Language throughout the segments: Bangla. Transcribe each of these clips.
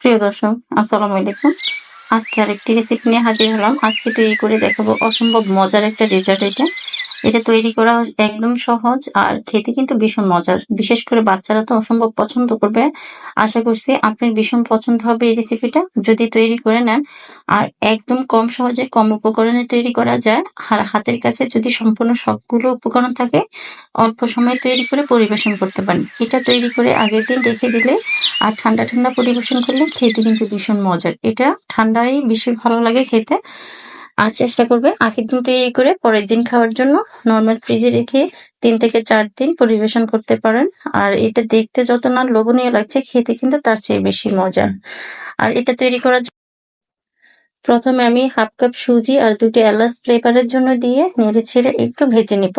প্রিয় দর্শক, আসসালামু আলাইকুম। আজকে আরেকটি রেসিপি নিয়ে হাজির হলাম। আজকে তৈরি করে দেখাবো অসম্ভব মজার একটা ডেজার্ট এটা এটা তৈরি করা একদম সহজ আর খেতে কিন্তু ভীষণ মজার। বিশেষ করে বাচ্চারা তো অসম্ভব পছন্দ করবে। আশা করছি আপনার ভীষণ পছন্দ হবে এই রেসিপিটা যদি তৈরি করে নেন, আর একদম কম সহজে কম উপকরণে তৈরি করা যায়, আর হাতের কাছে যদি সম্পূর্ণ সবগুলো উপকরণ থাকে, অল্প সময় তৈরি করে পরিবেশন করতে পারেন। এটা তৈরি করে আগের দিন রেখে দিলে আর ঠান্ডা ঠান্ডা পরিবেশন করলে খেতে কিন্তু ভীষণ মজার। এটা ঠান্ডায় বেশি ভালো লাগে খেতে। আর চেষ্টা করবে আগের দিন তৈরি করে পরের দিন খাওয়ার জন্য। নর্মাল ফ্রিজে রেখে তিন থেকে চার দিন পরিবেশন করতে পারেন। আর এটা দেখতে যত না লোভনীয় লাগছে, খেতে কিন্তু তার চেয়ে বেশি মজা আর এটা তৈরি করার প্রথমে আমি হাফ কাপ সুজি আর দুটি এলাচ ফ্লেভারের জন্য দিয়ে নেড়ে ছেড়ে একটু ভেজে নিব।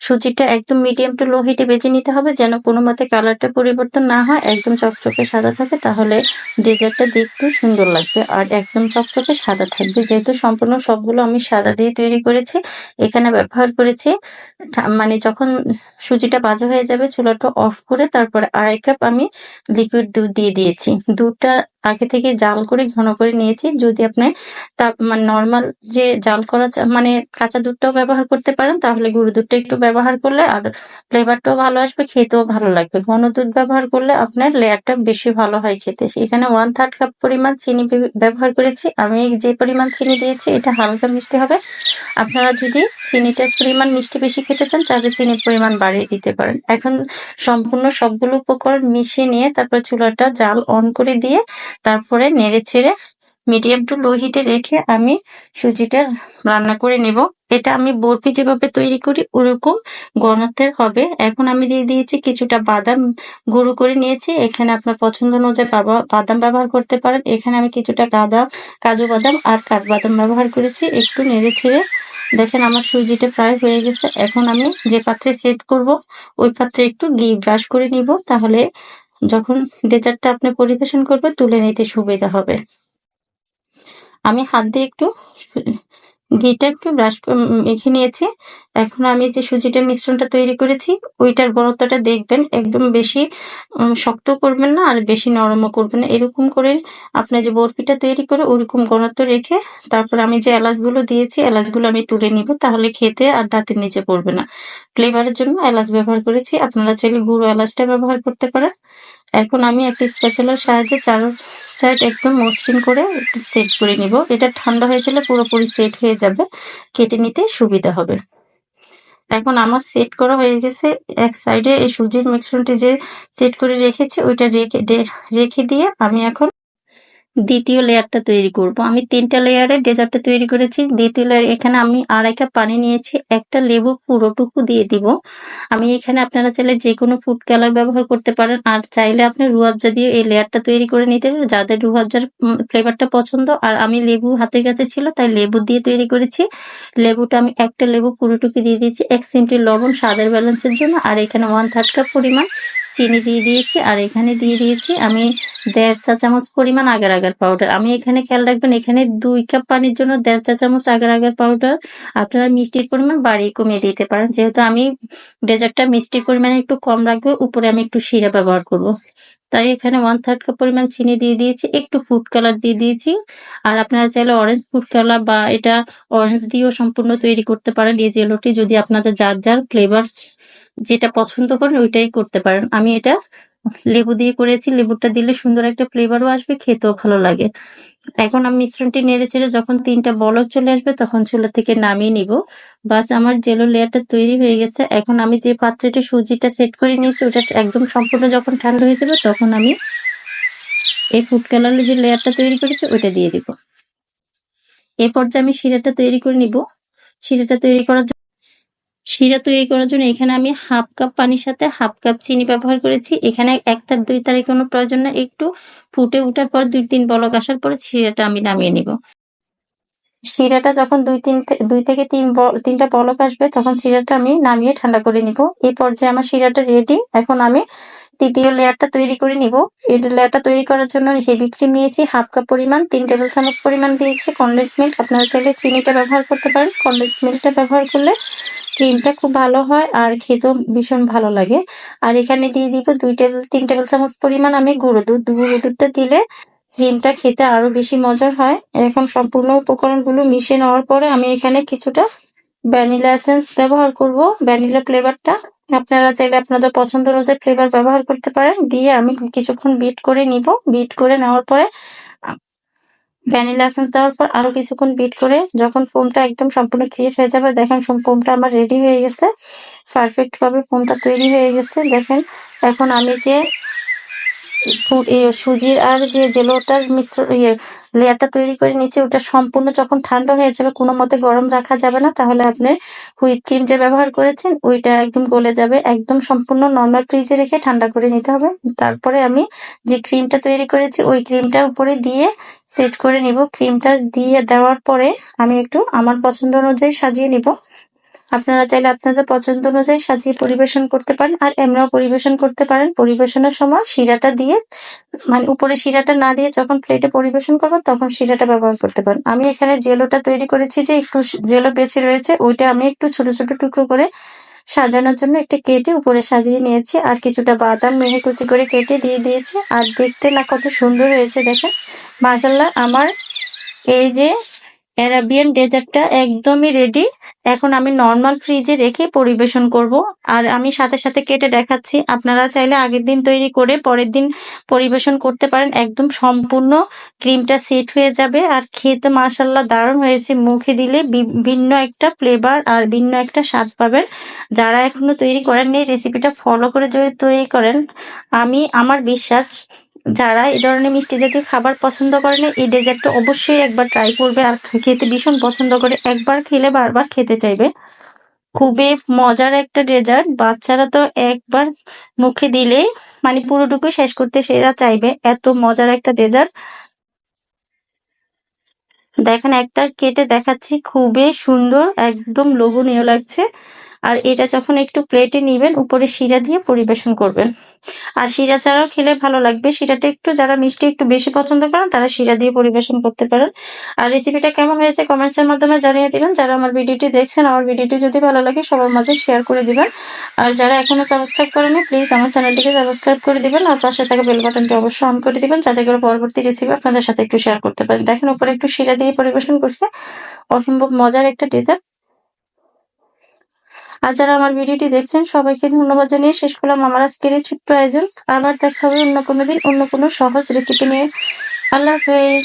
সুজিটা একদম মিডিয়াম টু লো হিটে ভেজে নিতে হবে, যেন কোনো মতে কালারটা পরিবর্তন না হয়, একদম চকচকে সাদা থাকে, তাহলে ডেজার্টটা দেখতে সুন্দর লাগবে। আর একদম চকচকে সাদা থাকবে, যেহেতু সম্পূর্ণ সবগুলো আমি সাদা দিয়ে তৈরি করেছি, এখানে ব্যবহার করেছি মানে যখন সুজিটা ভাজা হয়ে যাবে, চুলাটা অফ করে তারপরে আড়াই কাপ আমি লিকুইড দুধ দিয়ে দিয়েছি। দুধটা আগে থেকে জাল করে, ঘন করে নিয়েছি, যদি আপনি তা মানে নর্মাল যে জাল করা মানে কাঁচা দুধটাও ব্যবহার করতে পারেন, তাহলে গুঁড়ো দুধটা একটু ব্যবহার করলে আর ফ্লেভারটাও ভালো আসবে, খেতেও ভালো লাগবে। ঘন দুধ ব্যবহার করলে আপনার লেয়ারটা বেশি ভালো হয় খেতে। এখানে ওয়ান থার্ড কাপ পরিমাণ চিনি ব্যবহার করেছি। আমি যে পরিমাণ চিনি দিয়েছি, এটা হালকা মিষ্টি হবে। আপনারা যদি চিনিটার পরিমাণ মিষ্টি বেশি খেতে চান, তাহলে চিনির পরিমাণ বাড়িয়ে দিতে পারেন। এখন সম্পূর্ণ সবগুলো উপকরণ মিশিয়ে নিয়ে তারপর চুলাটা জাল অন করে দিয়ে তারপরে নেড়ে ছেড়ে মিডিয়াম টু লো হিটে রেখে আমি সুজিটা রান্না করে নেব। এটা আমি বরফি যেভাবে তৈরি করি, ওরকম ঘনত্বের হবে। এখন আমি দিয়ে দিয়েছি কিছুটা বাদাম, গুঁড়ো করে নিয়েছি। এখানে আপনার পছন্দ অনুযায়ী বাদাম ব্যবহার করতে পারেন। এখানে আমি কিছুটা গাদা কাজু বাদাম আর কাঠবাদাম ব্যবহার করেছি, একটু নেড়ে ছেড়ে। দেখেন আমার সুজিটা প্রায় হয়ে গেছে। এখন আমি যে পাত্রে সেট করব, ওই পাত্রে একটু ঘি ব্রাশ করে নিব। তাহলে যখন ডেজার্টটা আপনি পরিবেশন করবে তুলে নিতে সুবিধা হবে। আমি হাত দিয়ে একটু ঘিটা একটু ব্রাশ মেখে নিয়েছি। এখন আমি যে সুজিটা মিশ্রণটা তৈরি করেছি, ওইটার ঘনত্বটা দেখবেন একদম বেশি শক্ত করবেন না আর বেশি নরমও করবেন না। এরকম করে আপনার যে বরফিটা তৈরি করে ওরকম ঘনত্ব রেখে তারপর আমি যে এলাচগুলো দিয়েছি, এলাচগুলো আমি তুলে নিব। তাহলে খেতে আর দাঁতের নিচে পড়বে না। ফ্লেভারের জন্য এলাচ ব্যবহার করেছি। আপনারা চাইলে গুঁড়ো এলাচটা ব্যবহার করতে পারেন। এখন আমি একটা স্প্যাচুলার সাহায্যে চার সাইড একদম মসৃণ করে একটু সেট করে নিব। এটা ঠান্ডা হয়ে গেলে পুরোপুরি সেট হয়ে যাবে, কেটে নিতে সুবিধা হবে। এখন আমার সেট করা হয়ে গেছে এক সাইডে এই সুজির মিশ্রণটি যে সেট করে রেখেছি, ওইটা রেখে রেখে দিয়ে আমি এখন দ্বিতীয় লেয়ারটা তৈরি করব। আমি তিনটা লেয়ারে ডেজার্টটা তৈরি করেছি। দ্বিতীয় লেয়ার, এখানে আমি আড়াই কাপ পানি নিয়েছি, একটা লেবু পুরোটুকু দিয়ে দিব। আমি এখানে আপনারা চাইলে যে কোনো ফুড কালার ব্যবহার করতে পারেন। আর চাইলে আপনি রুয়াবজা দিয়ে এই লেয়ারটা তৈরি করে নিতে যাদের রুয়াবজার ফ্লেভারটা পছন্দ। আর আমি লেবু হাতের কাছে ছিল, তাই লেবু দিয়ে তৈরি করেছি। লেবুটা আমি একটা লেবু পুরোটুকু দিয়ে দিয়েছি। এক সিমটি লবণ, স্বাদের ব্যালেন্সের জন্য। আর এখানে ওয়ান থার্ড কাপ পরিমাণ চিনি দিয়ে দিয়েছি আর এখানে দিয়ে দিয়েছি আমি দেড় চা চামচ পরিমাণ আগার আগার পাউডার আমি এখানে খেয়াল রাখবেন, এখানে দুই কাপ পানির জন্য দেড় চা চামচ আগার আগার পাউডার আপনারা মিষ্টির পরিমাণ বাড়িয়ে কমিয়ে দিতে পারেন। যেহেতু আমি ডেজার্টটা মিষ্টির পরিমাণ একটু কম রাখব, উপরে আমি একটু শিরা ব্যবহার করব। তাই এখানে ওয়ান থার্ড কাপ পরিমাণ চিনি দিয়ে দিয়েছি, একটু ফুড কালার দিয়ে দিয়েছি। আর আপনারা চাইলে অরেঞ্জ ফুড কালার বা এটা অরেঞ্জ দিয়েও সম্পূর্ণ তৈরি করতে পারেন। এই জেলোটি যদি আপনাদের যার যার ফ্লেভার যেটা পছন্দ করেন ওইটাই করতে পারেন। আমি এটা লেবু দিয়ে করেছি। লেবুটা দিলে সুন্দর একটা ফ্লেভারও আসবে, খেতেও ভালো লাগে। এখন আমি মিশ্রণটি নেড়ে চেড়ে যখন তিনটা বলক চলে আসবে তখন চুলা থেকে নামিয়ে নিব। বাস আমার জেলো লেয়ারটা তৈরি হয়ে গেছে। এখন আমি যে পাত্রটি সুজিটা সেট করে নিয়েছি ওটা একদম সম্পূর্ণ যখন ঠান্ডা হয়ে যাবে তখন আমি এই ফুড কালারের যে লেয়ারটা তৈরি করেছি ওইটা দিয়ে দিব। এ পর্যায়ে আমি শিরাটা তৈরি করে নিব, শিরাটা তৈরি করার শিরা তৈরি করার জন্য এখানে আমি হাফ কাপ পানির সাথে হাফ কাপ চিনি ব্যবহার করেছি। এখানে একটা, দুই তারিখ কোনো প্রয়োজন না একটু ফুটে উঠার পর দুই তিন বলক আসার পরে শিরাটা আমি নামিয়ে নিব। শিরাটা যখন দুই তিন দুই থেকে তিন তিনটা বলক আসবে, তখন শিরাটা আমি নামিয়ে ঠান্ডা করে নিব। এই পর্যায়ে আমার শিরাটা রেডি এখন আমি তৃতীয় লেয়ারটা তৈরি করে নিব। এই লেয়ারটা তৈরি করার জন্য হেভি ক্রিম নিয়েছি হাফ কাপ পরিমাণ, তিন টেবিল চামচ পরিমাণ দিয়েছি কন্ডেন্স মিল্ক আপনারা চাইলে চিনিটা ব্যবহার করতে পারেন। কন্ডেন্স মিল্কটা ব্যবহার করলে ক্রিমটা খুব ভালো হয় আর খেতেও ভীষণ ভালো লাগে। আর এখানে দিয়ে দিব দুই টেবিল তিন টেবিল চামচ পরিমাণ আমি গুঁড়ো দুধ। গুঁড়ো দুধটা দিলে ক্রিমটা খেতে আরও বেশি মজার হয়। এখন সম্পূর্ণ উপকরণগুলো মিশিয়ে নেওয়ার পরে আমি এখানে কিছুটা ভ্যানিলা এসেন্স ব্যবহার করব। ভ্যানিলা ফ্লেভারটা আপনারা চাইলে আপনাদের পছন্দ অনুযায়ী ফ্লেভার ব্যবহার করতে পারেন। দিয়ে আমি কিছুক্ষণ বিট করে নিব। বিট করে নেওয়ার পরে ভ্যানিলা এসেন্স দেওয়ার পর আরও কিছুক্ষণ বিট করে যখন ফোমটা একদম সম্পূর্ণ ক্রিয়েট হয়ে যাবে, দেখেন ফোমটা আমার রেডি হয়ে গেছে। পারফেক্টভাবে ফোমটা তৈরি হয়ে গেছে। দেখেন, এখন আমি যে সুজির আর যে জেলোটার মিক্স ইয়ে লেয়ারটা তৈরি করে নিচে, ওটা সম্পূর্ণ যখন ঠান্ডা হয়ে যাবে, কোনো মতে গরম রাখা যাবে না, তাহলে আপনি হুইপ ক্রিম যে ব্যবহার করেছেন, ওইটা একদম গলে যাবে, একদম সম্পূর্ণ নর্মাল ফ্রিজে রেখে ঠান্ডা করে নিতে হবে। তারপরে আমি যে ক্রিমটা তৈরি করেছি, ওই ক্রিমটা উপরে দিয়ে সেট করে নিব। ক্রিমটা দিয়ে দেওয়ার পরে আমি একটু আমার পছন্দ অনুযায়ী সাজিয়ে নিব। আপনারা চাইলে আপনাদের পছন্দ অনুযায়ী সাজিয়ে পরিবেশন করতে পারেন, আর এমনিও পরিবেশন করতে পারেন। পরিবেশনের সময় শিরাটা দিয়ে মানে উপরে শিরাটা না দিয়ে যখন প্লেটে পরিবেশন করবেন তখন শিরাটা ব্যবহার করতে পারেন। আমি এখানে জেলোটা তৈরি করেছি যে একটু জেলো বেঁচে রয়েছে, ওইটা আমি একটু ছোট ছোট টুকরো করে সাজানোর জন্য একটু কেটে উপরে সাজিয়ে নিয়েছি, আর কিছুটা বাদাম, মেহে কুচি করে কেটে দিয়ে দিয়েছি। আর দেখতে না কত সুন্দর হয়েছে দেখেন। মাশাল্লাহ আমার এই যে অ্যারাবিয়ান ডেজার্টটা একদমই রেডি এখন আমি নর্মাল ফ্রিজে রেখে পরিবেশন করব। আর আমি সাথে সাথে কেটে দেখাচ্ছি। আপনারা চাইলে আগের দিন তৈরি করে পরের দিন পরিবেশন করতে পারেন। একদম সম্পূর্ণ ক্রিমটা সেট হয়ে যাবে। আর খেতে মাশাল্লাহ দারুণ হয়েছে। মুখে দিলে ভিন্ন একটা ফ্লেভার আর ভিন্ন একটা স্বাদ পাবেন। যারা এখনও তৈরি করেননি রেসিপিটা ফলো করে যদি তৈরি করেন, আমি, আমার বিশ্বাস যারা এই ধরনের মিষ্টি জাতীয় খাবার পছন্দ করে না, এই ডেজার্টটা অবশ্যই একবার ট্রাই করবে আর খেতে ভীষণ পছন্দ করে। একবার খেলে বারবার খেতে চাইবে। খুবই মজার একটা ডেজার্ট বাচ্চারা তো একবার মুখে দিলেই মানে পুরোটুকু শেষ করতে সেরা চাইবে। এত মজার একটা ডেজার্ট দেখেন একটা কেটে দেখাচ্ছি। খুবই সুন্দর, একদম লোভনীয় লাগছে। আর এটা যখন একটু প্লেটে নিবেন, উপরে শিরা দিয়ে পরিবেশন করবেন। আর শিরা ছাড়াও খেলে ভালো লাগবে। শিরাটা একটু যারা মিষ্টি একটু বেশি পছন্দ করেন, তারা শিরা দিয়ে পরিবেশন করতে পারেন। আর রেসিপিটা কেমন হয়েছে কমেন্টসের মাধ্যমে জানিয়ে দিবেন। যারা আমার ভিডিওটি দেখছেন, আমার ভিডিওটি যদি ভালো লাগে, সবার মাঝে শেয়ার করে দিবেন। আর যারা এখনও সাবস্ক্রাইব করেনি প্লিজ আমার চ্যানেলটিকে সাবস্ক্রাইব করে দিবেন। আর পাশে থাকা বেল বাটনটি অবশ্যই অন করে দিবেন, যাতে করে পরবর্তী রেসিপি আপনাদের সাথে একটু শেয়ার করতে পারেন দেখেন, উপরে একটু শিরা দিয়ে পরিবেশন করছে। অসম্ভব মজার একটা ডেজার্ট আর যারা আমার ভিডিওটি দেখছেন, সবাইকে ধন্যবাদ জানিয়ে শেষ করলাম আমার আজকের এই ছোট্ট আয়োজন। আবার দেখা হবে অন্য কোনো দিন, অন্য কোনো সহজ রেসিপি নিয়ে। আল্লাহ হাফেজ।